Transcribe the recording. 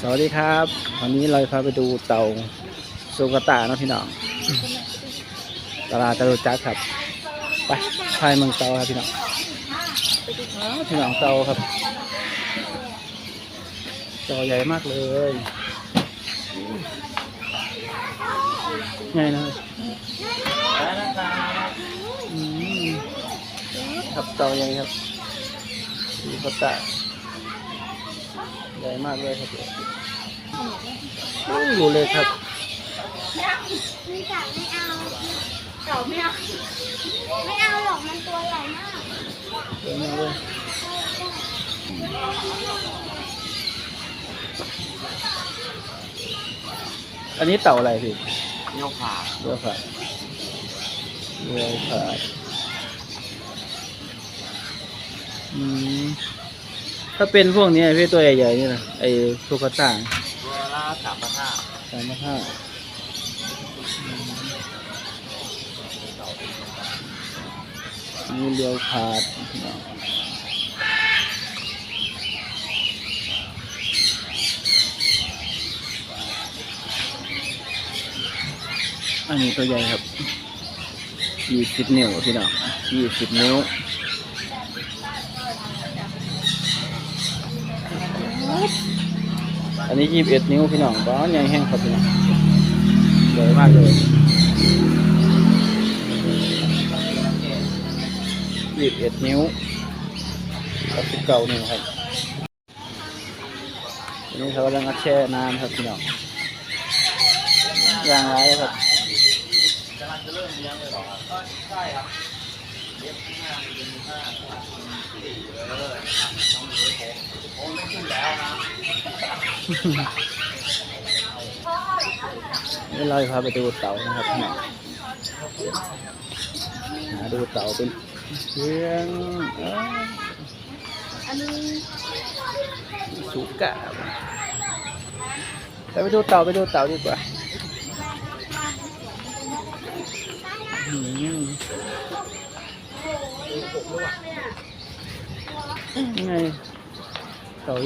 สวัสดีครับ วันนี้เราพาไปดูเต่าสุกตาเนาะพี่น้อง ตลาดตะลุจักครับ ไปพายเมืองเต่าครับพี่น้องพี่น้องเต่าครับเต่าใหญ่มากเลยไงนะครับเต่าใหญ่ครับสุกตา ใหญ่มากเลยครับโอ้ยอยู่เลยครับไม่จับไม่เอาเต่าไม่เอาไม่เอาหรอกมันตัวใหญ่มากใหญ่มากเลยอันนี้เต่าอะไรพี่เลี้ยวขวาเรือผ่าเรือผ่าอืม ถ้าเป็นพวกนี้พี่ตัวใหญ่ๆนี่นะไอ้ทุกต่างตัวละสามพันห้าสามห้ามีเรียวขาดอันนี้ตัวใหญ่ครับยี่สิบนิ้วพี่น้องยี่สิบนิ้ว อันนี้ยี่สิบเอ็ดนิ้วพี่น้องบ้านใหญ่แห้งครับพี่น้องใหญ่มากเลยยี่สิบเอ็ดนิ้วกับสิบเก้านิ้วครับอันนี้เขากำลังแช่น้ำครับพี่น้องยางไรครับกำลังจะเริ่มเลี้ยงเลยหรอครับใช่ครับเลี้ยงห้าเลี้ยงข้างหน้าสี่เออต้องเลี้ยงผมผมไม่ขึ้นแล้วนะ นี่เราจะพาไปดูเต่านะครับพี่น้องหาดูเต่าเป็นเพียงสุกะไปไปดูเต่าไปดูเต่าดีกว่าไง เต่า